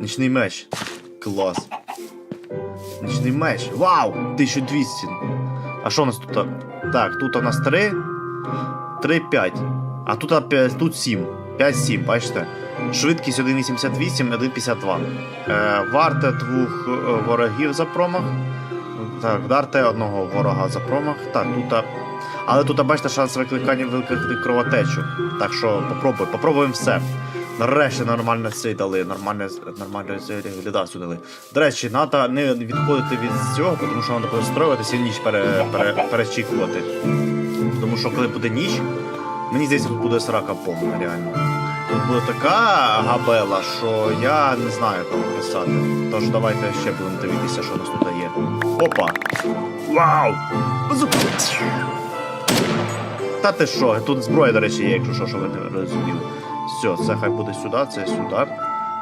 Нічний меч. Клас. Нічний меч. Вау! 1200. А що у нас тут? Так, тут у нас 3. 3, 5. А тут, тут 7. 5, 7, бачите? Швидкість 1,88, 1,52. Е, варте двох е, ворогів за промах. Так, вдарте одного ворога за промах. Так, тут. Але тут, бачите, шанс викликання викликати кровотечу. Так що попробуй, попробуємо все. Нарешті нормально цей дали, нормально, нормально реалізацію дали. До речі, треба не відходити від цього, тому що треба перестроюватися і ніч пере, пере, перечікувати. Тому що коли буде ніч, мені здається, тут буде срака повна, реально. Тут буде така габела, що я не знаю, вам писати. Тож давайте ще будемо дивитися, що у нас тут є. Опа! Вау! Та ти що, тут зброя, до речі, є, якщо що, що ви не розуміли. Все, це хай буде сюди, це сюди.